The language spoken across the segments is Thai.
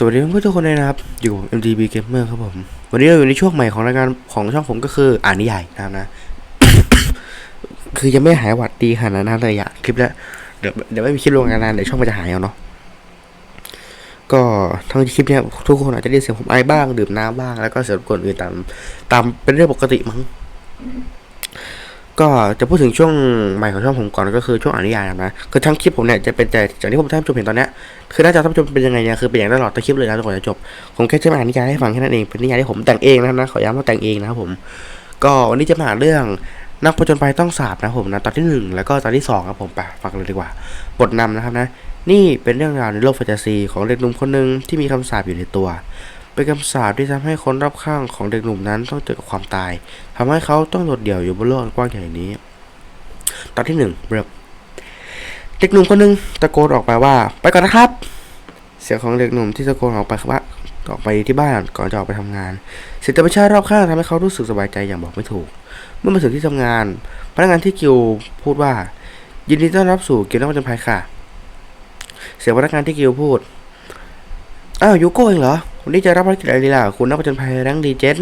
สวัสดีเพื่อนๆทุกคนเลยนะครับ อยู่กับ MDB Gamer ครับผม วันนี้เราอยู่ในช่วงใหม่ของรายการของช่องผมก็คืออ่านนิยายนะครับนะ คือยังไม่หายหวัดดีขนาดนั้นเลยอะคลิปแล้วเดี๋ยวเดี๋ยวไม่มีคลิปลงงานนานเดี๋ยวช่องมันจะหายเอาเนาะก็ทั้งคลิปเนี้ยทุกคนอาจจะได้เสียงผมไอบ้างดื่มน้ำบ้างแล้วก็เสียงรบกวนอื่นตามตามเป็นเรื่องปกติมั้ง ก็จะพูดถึงช่วงใหม่ของช่องผมก่อนก็คือช่วงอ่านนิยายนะคือทั้งคลิปผมเนี่ยจะเป็นแต่จากที่ผมท่านผู้ชมเห็นตอนนี้คือหน้าจอท่านผู้ชมเป็นยังไงเนี่ยคือเป็นอย่างตลอดแต่คลิปเลยนะจนกว่าจะจบผมแค่จะมาอ่านนิยายให้ฟังแค่นั้นเองเป็นนิยายที่ผมแต่งเองนะนะขอย้ำว่าแต่งเองนะครับผม ก็วันนี้จะมาอ่านเรื่องนักผจญภัยต้องสาบนะผมนะตอนที่หนึ่งแล้วก็ตอนที่สองครับผมไปฟังเลยดีกว่า บทนำนะครับนะ นี่เป็นเรื่องราวในโลกแฟนตาซีของเด็กหนุ่มคนหนึ่งที่มีคำสาปอยู่ในตัว เป็นคำสาปที่ทำให้คนรอบข้างของเด็กหนุ่มนั้นต้องเจอกับความตายทำให้เขาต้องโดดเดี่ยวอยู่บนโลกกว้างใหญ่นี้ ตอนที่หนึ่งเริ่มเด็กหนุ่มคนหนึ่งตะโกนออกไปว่า ไปก่อนนะครับ เสียงของเด็กหนุ่มที่ตะโกนออกไปว่าออกไปที่บ้านก่อนจะออกไปทำงานสิ่งธรรมชาติรอบข้างทำให้เขารู้สึกสบายใจอย่างบอกไม่ถูก เมื่อมาถึงที่ทำงาน พนักงานที่กิวพูดว่า ยินดีต้อนรับสู่เกิวนักผจญภัยค่ะ เสียงพนักงานที่กิวพูด อ้าวยูโก้เองเหรอวันนี้จะรับภารกิจอะไรล่ะคุณนักผจญภัยแรงดีเจน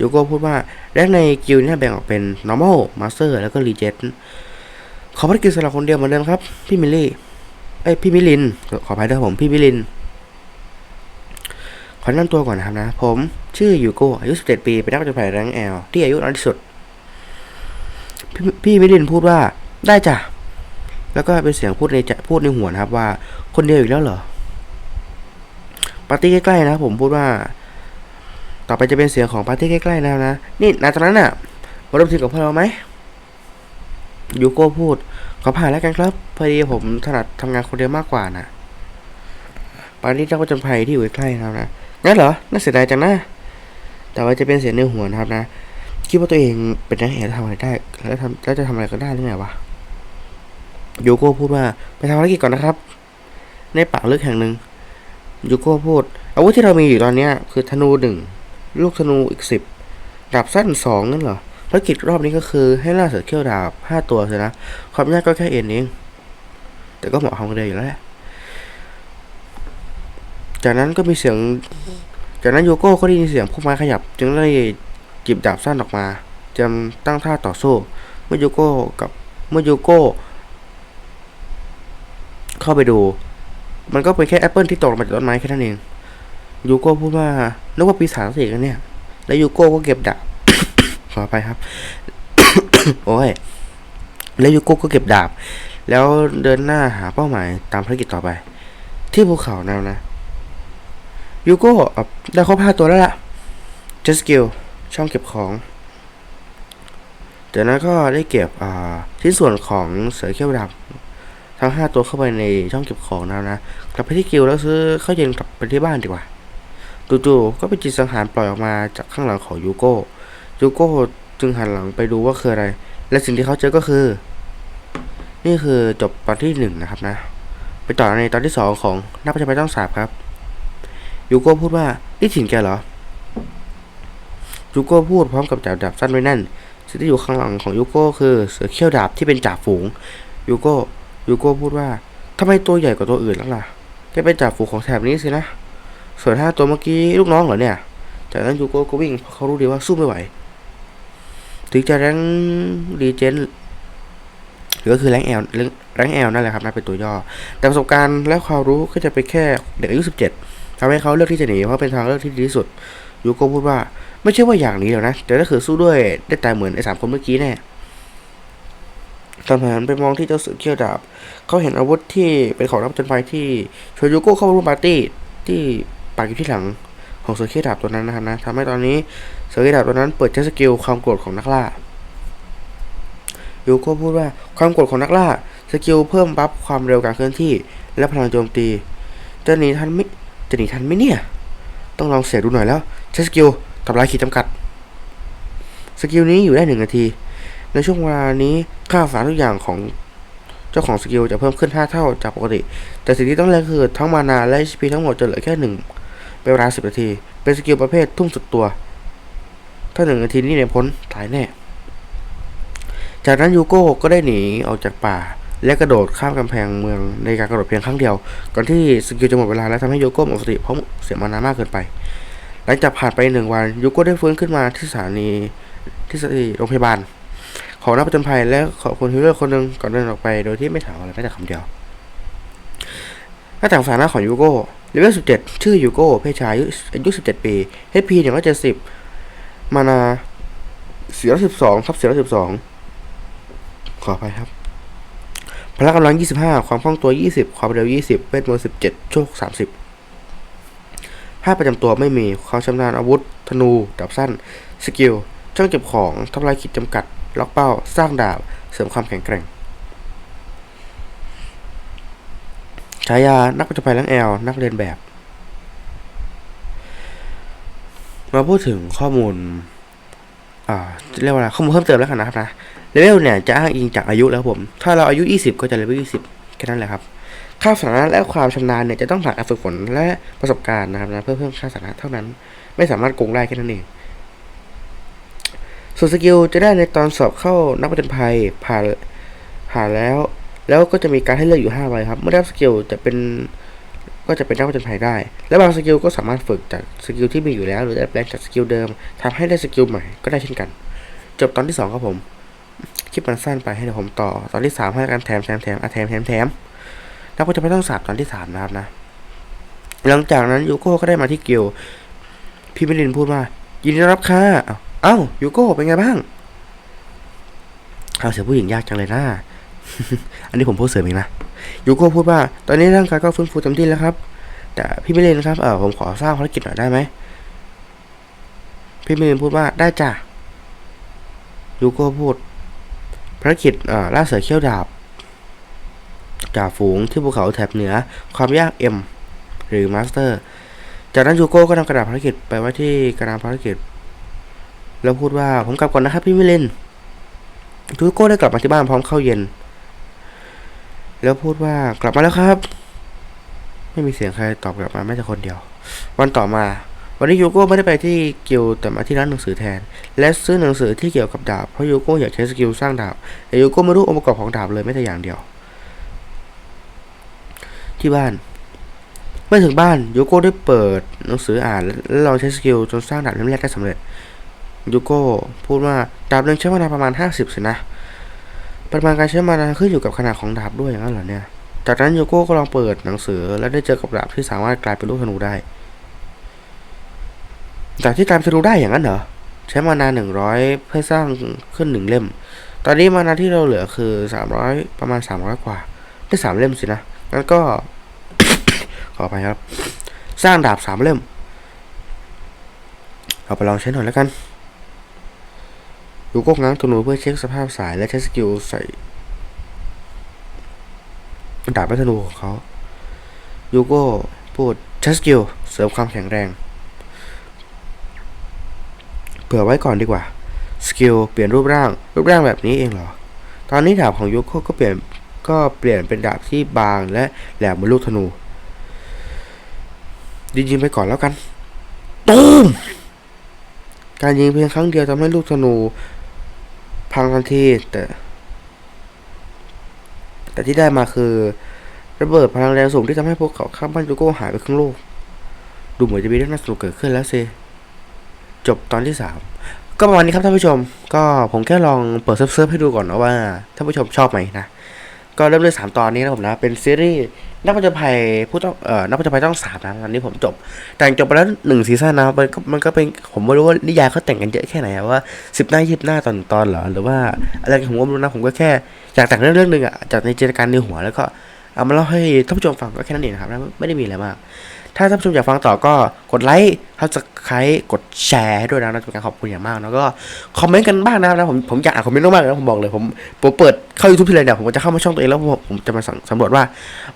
ยูโก้พูดว่าแรงในกิวเนี่ยแบ่งออกเป็น normal master แล้วก็ legend ขอภารกิจสำหรับคนเดียวเหมือนเดิมครับ พี่มิลลี่เอ้ยพี่มิลิน ขออภัยด้วยผมพี่มิลิน ขอแนะนำตัวก่อนนะครับนะ ผมชื่อยูโก้อายุ 17 ปี เป็นนักผจญภัยแรงแอลที่อายุน้อยที่สุดพี่พี่มิลินพูดว่าได้จ้ะแล้วก็เป็นเสียงพูดในพูดในหัวนะครับว่า คนเดียวอีกแล้วเหรอ ปาร์ตี้ใกล้ๆนะผมพูดว่า ต่อไปจะเป็นเสียงของปาร์ตี้ใกล้ๆแล้วนะ นี่นาตอนนั้นน่ะมาร่วมทีมกับพวกเราไหมยูโก้พูดขอผ่านแล้วกันครับ พอดีผมถนัดทำงานคนเดียวมากกว่านะปารีสเจ้าประจนภัยที่อยู่ใกล้ๆนะครับนะงั้นเหรอน่าเสียดายจังนะแต่ว่าจะเป็นเสียงในหัวนะครับนะคิดว่าตัวเองเป็นนักแอร์ทำอะไรได้แล้วทำแล้วจะทำอะไรก็ได้หรือไงวะยูโก้พูดว่าไปทำภารกิจก่อนนะครับ ในป่าลึกแห่งหนึ่ง ยูโก้พูด อาวุธที่เรามีอยู่ตอนนี้คือธนูหนึ่งลูกธนูอีกสิบดาบสั้นสองนั่นเหรอภารกิจรอบนี้ก็คือให้ล่าเสือเขี้ยวดาบห้าตัวเลยนะ ความยากก็แค่เอ็นเอง แต่ก็เหมาะทำกันเลยอยู่แล้วแหละจากนั้นก็มีเสียง จากนั้นโยโก้ก็ได้ยินเสียงพวกไม้ขยับ จึงได้จิบดาบสั้นออกมาเตรียมตั้งท่าต่อสู้ เมื่อโยโก้กับเมื่อโยโก้ เข้าไปดู มันก็เป็นแค่แอปเปิลที่ตกลงมาจากต้นไม้แค่นั้นเอง ยูโก้พูดว่านึกว่าปีศาจสิกันเนี่ย แล้วยูโก้ก็เก็บดาบ ขอไปครับ โอ้ย แล้วยูโก้ก็เก็บดาบ แล้วเดินหน้าหาเป้าหมายตามภารกิจต่อไป ที่ภูเขาแนวนะ ยูโก้ได้ครบห้าตัวแล้วล่ะเจสกิลช่องเก็บของจากนั้นก็ได้เก็บอ่าชิ้นส่วนของเสือเขี้ยวดำ ทั้งห้าตัวเข้าไปในช่องเก็บของแล้วนะ กลับไปที่กิลแล้วซื้อข้าวเย็นกลับไปที่บ้านดีกว่าจู่ๆก็เป็นจิตสังหารปล่อยออกมาจากข้างหลังของยูโก้ยูโก้จึงหันหลังไปดูว่าคืออะไร และสิ่งที่เขาเจอก็คือ นี่คือจบตอนที่หนึ่งนะครับนะ ไปต่อในตอนที่สองของนักประชาธิปไตยต้องสาบครับยูโก้พูดว่านี่ถิ่นแกเหรอยูโก้พูดพร้อมกับจับดาบสั้นไว้นั่นสิ่งที่อยู่ข้างหลังของยูโก้คือเสือเขี้ยวดาบที่เป็นจ่าฝูงยูโก้ ยูโก้พูดว่าทำไมตัวใหญ่กว่าตัวอื่นแล้วล่ะแกเป็นจ่าฝูงของแถบนี้สินะ ส่วนห้าตัวเมื่อกี้ลูกน้องเหรอเนี่ย จากนั้นยูโก้ก็วิ่งเพราะเขารู้ดีว่าสู้ไม่ไหว ถึงจะแรงดีเจนหรือก็คือแรงแอลแรงแอลนั่นแหละครับนั่นเป็นตัวย่อ แต่ประสบการณ์และความรู้ก็จะเป็นแค่เด็กอายุสิบเจ็ดทำให้เขาเลือกที่จะหนีเพราะเป็นทางเลือกที่ดีที่สุดยูโก้พูดว่า ไม่ใช่ว่าอย่างนี้หรอกนะ แต่ถ้าคือสู้ด้วยได้ตายเหมือนไอ้สามคนเมื่อกี้แน่ ตอนหันไปมองที่เจ้าเสือเขี้ยวดาบ เขาเห็นอาวุธที่เป็นของนักผจญภัยที่โชยูโกเข้าร่วมปาร์ตี้ที่ปักอยู่ที่หลังของเสือเขี้ยวดาบตัวนั้นนะครับนะทำให้ตอนนี้เสือเขี้ยวดาบตัวนั้นเปิดใช้สกิลความโกรธของนักล่ายูโกพูดว่าความโกรธของนักล่าสกิลเพิ่มบัฟความเร็วการเคลื่อนที่ และพลังโจมตี จะหนีทันไม่จะหนีทันไหมเนี่ย ต้องลองเสียดูหน่อยแล้ว ใช้สกิลทำลายขีดจำกัด สกิลนี้อยู่ได้หนึ่งนาที ในช่วงเวลานี้ค่าสารทุกอย่างของเจ้าของสกิลจะเพิ่มขึ้น 5 เท่าจากปกติ แต่สิ่งที่ต้องแลกคือทั้งมานาและ HP ทั้งหมดจะเหลือแค่หนึ่งเป็นเวลา 10 นาที เป็นสกิลประเภททุ่มสุดตัว ถ้าหนึ่งนาทีนี้เนี่ยพ้นตายแน่ จากนั้นยูโก้ก็ได้หนีออกจากป่า และกระโดดข้ามกำแพงเมืองในการกระโดดเพียงครั้งเดียว ก่อนที่สกิลจะหมดเวลาและทำให้โยโก้หมดสติเพราะเสียมานามากเกินไป หลังจากผ่านไปหนึ่งวันโยโก้ได้ฟื้นขึ้นมาที่สถานีที่สถานีโรงพยาบาล องนักประจนภัยและขอบคุณฮิลเลอร์คนหนึ่งก่อนเดินออกไป โดยที่ไม่ถามอะไรแม้แต่คำเดียวหน้าต่างฝาหน้าของยูโก้เลเวล17ชื่อยูโก้เพศชายอายุอายุ17ปี HP 170มานา412ครับ412ขออภัยครับพละกำลัง 25 ความคล่องตัว 20 ความเร็ว 20เวทมนต์17 โชค 30ภาพประจำตัวไม่มี ความชำนาญอาวุธ ธนูดาบสั้น สกิล ช่างเก็บของ ทำลายขีดจำกัด ล็อกเป้า สร้างดาบ เสริมความแข็งแกร่ง ฉายา นักปัจจุบันลังแอล นักเรียนแบบ มาพูดถึงข้อมูล อ่า เรียกว่าอะไรข้อมูลเพิ่มเติมแล้วกันนะครับนะเลเวลเนี่ยจะอ้างอิงจากอายุแล้วผม ถ้าเราอายุ 20 ก็จะเลเวล20 แค่นั้นแหละครับ ค่าสถานะและความชำนาญเนี่ยจะต้องผ่านการฝึกฝนและประสบการณ์นะครับนะเพื่อเพิ่มค่าสถานะเท่านั้น ไม่สามารถโกงได้แค่นั้นเอง ส่วนสกิลจะได้ในตอนสอบเข้านักประจนภัยผ่านผ่านแล้ว แล้วก็จะมีการให้เลือกอยู่5ใบครับ เมื่อได้สกิลจะเป็นก็จะเป็นนักประจนภัยได้ และบางสกิลก็สามารถฝึกจากสกิลที่มีอยู่แล้ว หรือได้แปลงจากสกิลเดิมทำให้ได้สกิลใหม่ก็ได้เช่นกัน จบตอนที่สองครับผมคลิปมันสั้นไปให้เดี๋ยวผมต่อ ตอนที่สามให้การแถมแถมแถมอะแถมแถมแถมแล้วก็จะไม่ต้องสาบตอนที่สามนะครับนะหลังจากนั้นยูโก้ก็ได้มาที่เกียวพี่มิลินพูดว่ายินดีรับค่ะ อ้าวเอ้ายูโก้เป็นไงบ้างเอาเสียผู้หญิงยากจังเลยนะอันนี้ผมพูดเสริมเองนะยูโก้พูดว่าตอนนี้ร่างกายก็ฟื้นฟูเต็มที่แล้วครับ แต่พี่มิลินครับเออผมขอสร้างภารกิจหน่อยได้ไหมพี่มิลินพูดว่าได้จ้ะยูโก้พูดภารกิจอ่าล่าเสือเขี้ยวดาบจ่าฝูงที่ภูเขาแถบเหนือความยาก M หรือ Master จากนั้นยูโก้ก็นำกระดาษภารกิจไปไว้ที่กระดานภารกิจ แล้วพูดว่าผมกลับก่อนนะครับ พี่มิลินยูโก้ได้กลับมาที่บ้านพร้อมข้าวเย็น แล้วพูดว่ากลับมาแล้วครับ ไม่มีเสียงใครตอบกลับมาแม้แต่คนเดียว วันต่อมา วันนี้ยูโก้ไม่ได้ไปที่เกิลด์แต่มาที่ร้านหนังสือแทน และซื้อหนังสือที่เกี่ยวกับดาบเพราะยูโก้อยากใช้สกิลสร้างดาบแต่ยูโก้ไม่รู้องค์ประกอบของดาบเลยแม้แต่อย่างเดียว ที่บ้านเมื่อถึงบ้านยูโก้ได้เปิดหนังสืออ่าน และลองใช้สกิลจนสร้างดาบเล่มแรกได้สำเร็จ ยูโก้พูดว่าดาบหนึ่งใช้มานาประมาณ 50สินะปริมาณการใช้มานาขึ้นอยู่กับขนาดของดาบด้วยอย่างนั้นเหรอเนี่ย จากนั้นยูโก้ก็ลองเปิดหนังสือและได้เจอกับดาบที่สามารถกลายเป็นลูกธนูได้ดาบที่กลายเป็นธนูได้อย่างนั้นเหรอใช้มานาหนึ่งร้อยเพื่อสร้างขึ้นหนึ่งเล่ม ตอนนี้มานาที่เราเหลือคือสามร้อยประมาณสามร้อยกว่าได้สามเล่มสินะงั้นก็ ขอไปครับ สร้างดาบสามเล่ม เอาไปลองใช้หน่อยแล้วกัน ดูก็ง้างธนูเพื่อเช็คสภาพสายและใช้สกิลใส่ดาบและธนูของเขายูโก้พูดใช้สกิลเสริมความแข็งแรง เผื่อไว้ก่อนดีกว่า สกิลเปลี่ยนรูปร่าง รูปร่างแบบนี้เองเหรอ ตอนนี้ดาบของยูโก้ก็เปลี่ยนก็เปลี่ยนเป็นดาบที่บางและแหลมเหมือนลูกธนูยิงไปก่อนแล้วกันตูมการยิงเพียงครั้งเดียวทำให้ลูกธนู พังทันทีแต่แต่ที่ได้มาคือระเบิดพลังแรงสูงที่ทำให้พวกเขาข้ามบ้านยูโก้หายไปครึ่งลูกดูเหมือนจะมีเรื่องน่าสนุกเกิดขึ้นแล้วสิจบตอนที่สามก็ประมาณนี้ครับท่านผู้ชม ก็ผมแค่ลองเปิดเซิร์ฟให้ดูก่อนนะว่าท่านผู้ชมชอบไหมนะ ก็เริ่มด้วยสามตอนนี้นะผมนะ เป็นซีรีส์ นักผจญภัยผู้ต้องเอ่อนักผจญภัยต้องสามนะตอนนี้ผมจบ แต่งจบไปแล้วหนึ่งซีซั่นนะมันก็มันก็เป็นผมไม่รู้ว่านิยายเขาแต่งกันเยอะแค่ไหนว่าสิบหน้ายี่สิบหน้าตอนตอนเหรอหรือว่าอะไรผมก็ไม่รู้นะผมก็แค่อยากแต่งเรื่องเรื่องหนึ่งอะจากในจินตนาการในหัวแล้วก็เอามาเล่าให้ท่านผู้ชมฟังก็แค่นั้นเองครับแล้วไม่ได้มีอะไรมาก ถ้าท่านผู้ชมอยากฟังต่อก็กดไลค์ถ้าจะใครกดแชร์ให้ด้วยนะนะเป็นการขอบคุณอย่างมากแล้วก็คอมเมนต์กันบ้างนะครับผมผมอยากอ่านคอมเมนต์มากๆเลยนะผมบอกเลยผมผมเปิดเข้า YouTube ทีไรเนี่ยผมก็จะเข้ามาช่องตัวเองแล้วผมผมจะมาสำสำรวจว่า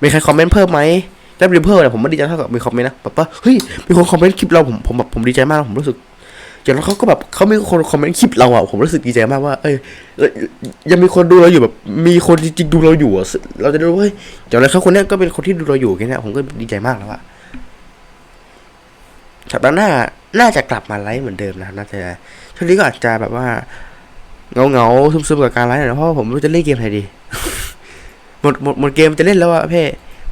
มีใครคอมเมนต์เพิ่มไหมถ้ามีเพิ่มเนี่ยผมไม่ดีใจเท่ากับมีคอมเมนต์นะแบบว่าเฮ้ยมีคนคอมเมนต์คลิปเราผมผมแบบผมดีใจมากผมรู้สึกอย่างนั้นเขาก็แบบเขามีคนคอมเมนต์คลิปเราอะผมรู้สึกดีใจมากว่า เอ้ยยังมีคนดูเราอยู่แบบ มีคนจริงๆดูเราอยู่อะเราจะรู้ว่าเฮ้ยอย่างไรเขาคนนี้ก็เป็นคนที่ดูเราอยู่แค่นี้ผมก็ดีใจมากแล้วอะ สัปดาห์หน้าน่าจะกลับมาไลฟ์เหมือนเดิมนะน่าจะช่วงนี้ก็อาจจะแบบว่าเงาเงาๆซึมๆกับการไลฟ์หน่อยนะเพราะผมไม่รู้จะเล่นเกมอะไรดีหมดหมดหมดเกมจะเล่นแล้วอะเพ่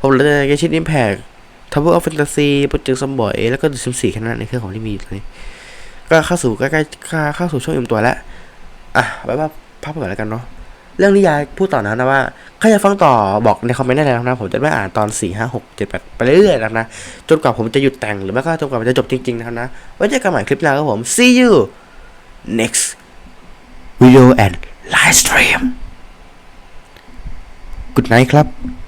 ผมเหลือแต่ชินอิมแพกทับเบิลออฟแฟนตาซีโปรเจกต์ซัมบอยแล้วก็ดิซิมสี่แค่นั้นในเครื่องของที่มีอยู่ตอนนี้ ก็เข้าสู่ใกล้ๆเข้าสู่ช่วงอิ่มตัวแล้ว อะไว้ว่าพักไปก่อนแล้วกันเนาะ เรื่องนิยายพูดต่อนะนะว่าใครจะฟังต่อบอกในคอมเมนต์ได้เลยนะนะผมจะไม่อ่านตอน 4 5 6 7 8ไปเรื่อยๆนะนะจนกว่าผมจะหยุดแต่งหรือไม่ก็จนกว่ามันจะจบจริงๆนะครับนะไว้เจอกันใหม่คลิปหน้าครับผม see you next video and live stream good night ครับ